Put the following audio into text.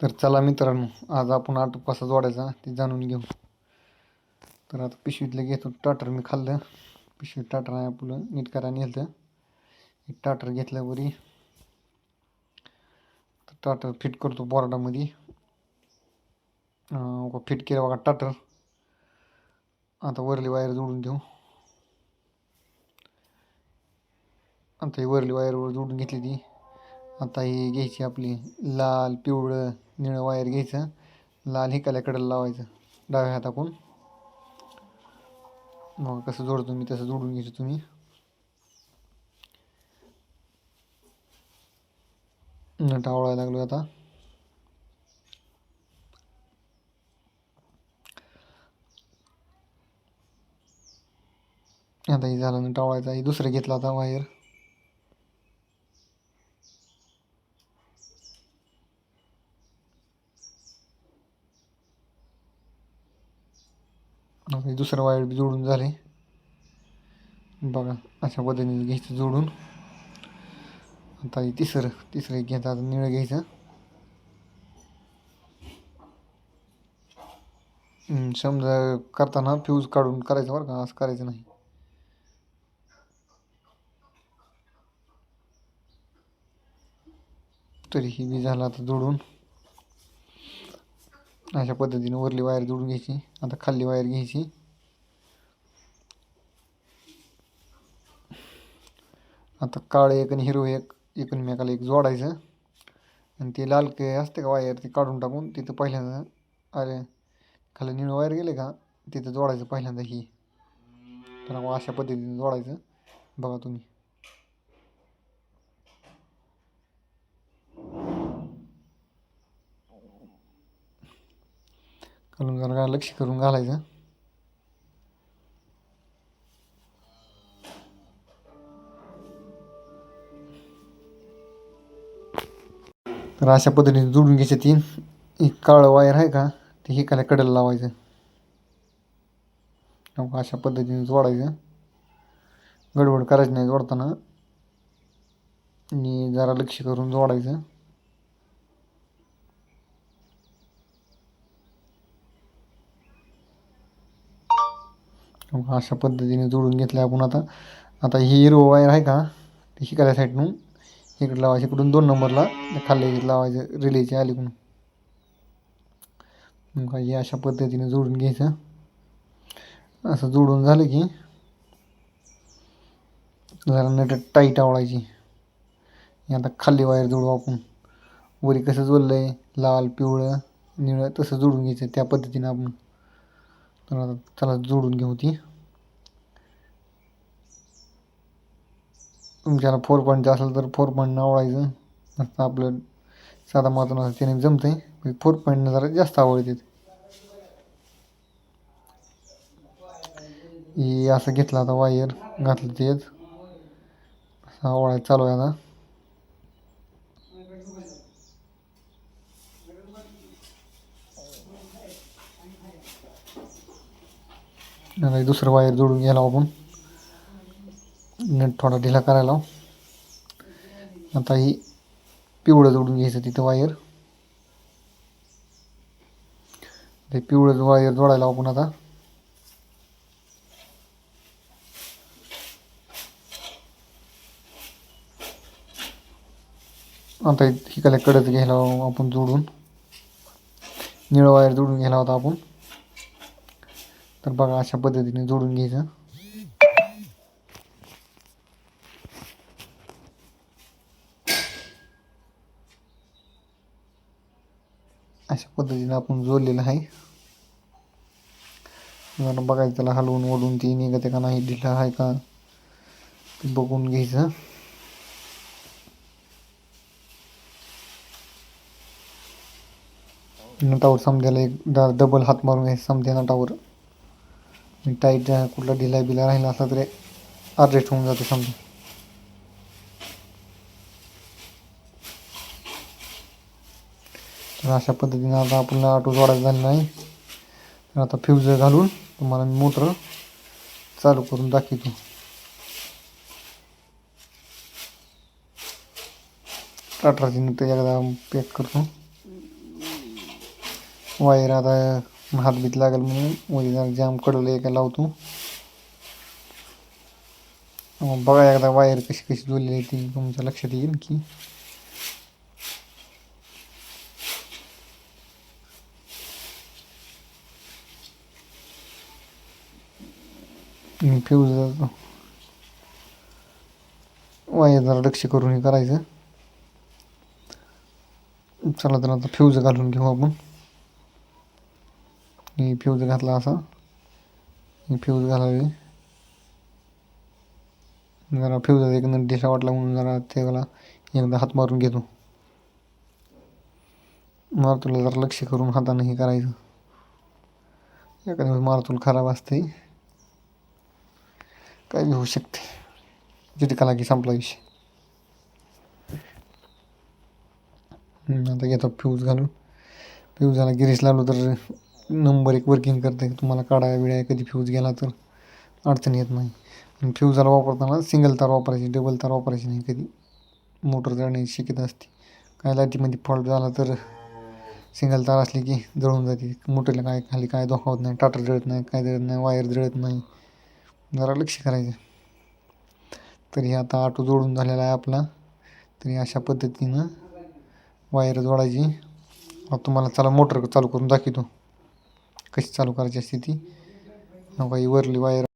तर चला मित्रांनो आज आपण आटो कसा जोडायचा ते जाणून घेऊ. तर आता पिशवीतलं घेतो टाटर मी खाल्लं. पिशवीत टाटर आहे आपलं नीट करा नेलं एक टाटर घेतल्यावरी तर टाटर फिट करतो बोर्डामध्ये. फिट केलं बघा टाटर. आता वरली वायर जोडून देऊ. आता ही वरली वायरवर जोडून घेतली ती. आता ही घ्यायची आपली लाल पिवळं निळं वायर घ्यायचं. लाल हिकाल्याकडं लावायचं डाव्या हाताकून मग कसं जोडतो मी तसं जोडून घ्यायचं तुम्ही. नट आवळायला लागलो आता. आता हे झालं नट आवळायचा हे दुसरं घेतला आता वायर. आता दुसरं वायर बी जोडून झाले. बघा अशा पद्धतीने घ्यायचं जोडून. आता हे तिसरं तिसरं एक घ्यायचं आता निळं घ्यायचं. समजा करताना फ्यूज काढून करायचं बरं का असं करायचं नाही. तरी ही बी झाला आता जोडून. अशा पद्धतीने वरली वायर जोडून घ्यायची. आता खाली वायर घ्यायची. आता काळे एक आणि हिरो एक एकमेकाला एक जोडायचं. आणि ते लाल के असते का वायर ते काढून टाकून तिथं पहिल्यांदा अरे खाली निळं वायर गेले का तिथं जोडायचं पहिल्यांदा ही. तर अशा पद्धतीने जोडायचं. बघा तुम्ही. कलम जरा लक्ष करून घालायचं. तर अशा पद्धतीने जोडून घ्यायचे तीन. एक काळं वायर आहे का? ते हे हिकाल्या कडेला लावायचं. अशा पद्धतीने जोडायचं. गडबड करायची नाही जोडताना. आणि जरा लक्ष करून जोडायचं मग अशा पद्धतीने जोडून घेतलं आपण आता. आता ही हिरो वायर आहे का? शिकायला हिकाल्या साईडनं. इकडे लावायची इकडून दोन नंबरला. खाल्ले लावायचं रिलेची अलीकडून. मग हे अशा पद्धतीने जोडून घ्यायचं. असं जोडून झालं की जरा नट टाईट आवडायची हे आता खाली वायर जोडू आपण. वरी कसं जोडलं आहे लाल पिवळं निळं तसं जोडून घ्यायचं त्या पद्धतीने आपण. तर आता चला जोडून घेऊ ती. तुमच्याला फोर पॉईंटचं असेल तर फोर पॉईंट आवडायचं नसतं आपलं साधा मातून असं त्याने जमतं आहे फोर पॉईंटनं जरा जास्त आवडते ही असं घेतलं आता वायर घातलं तेच असा आवडायचं चालू आहे आता. आता हे दुसरं वायर जोडून घ्यायला आपण. नट थोडा ढिला करायला आता ही पिवळं जोडून घ्यायचं तिथं वायर. ते पिवळं वायर जोडायला आपण आता. आता हिकाल्या कडच घ्यायला आपण जोडून. निळं वायर जोडून घ्यायला होता आपण. तर बघा अशा पद्धतीने जोडून घ्यायचं. अशा पद्धतीने आपण जोडलेलं आहे. जरा बघायचं त्याला हलवून ओढून ती निघते का नाही ढिला आहे का ते बघून घ्यायचं. नटावर समजायला एक डबल हात मारून घ्यायचं समजा नटावर. टाईट कुठला ढिला बिला राहिला असला तरी ॲडजस्ट होऊन जाते समजा तर अशा पद्धतीनं आता आपल्याला ऑटो जोडायचं झालं नाही. तर आता फ्यूज घालून तुम्हाला मी मोटर चालू करून दाखवतो. टाटराची नट एकदा पॅक करतो. वायर आता हात भीत लागेल म्हणून मध्ये जाम कडवलं एका लावतो बघा एकदा वायर कशी कशी जोडलेली आहे ती तुमच्या लक्षात येईल की. फ्यूज वायर जरा लक्ष करून हे करायचं. चला तर आता फ्यूज घालून घेऊ आपण. मी फ्यूज घातला असा. मी फ्यूज घालावी. जरा फ्यूज एक दिशा वाटला म्हणून जरा त्याला एकदा हात मारून घेतो. मारतूला जरा लक्ष करून हाताने हे करायचं. एखाद्या वेळेस मारतूल खराब असते काय होऊ शकते. जिथे कला की संपला विषय. आता घेतो फ्यूज घालून. फ्यूज झाला गिरीस लावलो तर नंबर एक वर्किंग करते तुम्हाला काढा वेळ आहे कधी फ्यूज गेला तर अडचण येत नाही. आणि फ्यूजाला वापरताना सिंगल तार वापरायची डबल तार वापरायची नाही कधी मोटर जळण्याची शक्यता असते. काय लाईटीमध्ये फॉल्ट झाला तर सिंगल तार असली की जळून जाते. मोटरला काय खाली काय धोका होत नाही टाटर जळत नाही काय जळत नाही वायर जळत नाही. जरा लक्ष करायचं. तरी आता ऑटो जोडून झालेला आहे आपला. तरी अशा पद्धतीनं वायर जोडायची. तुम्हाला चला मोटर चालू करून दाखवतो. कशी चालू करायची असते ती? नका ही वरली वायर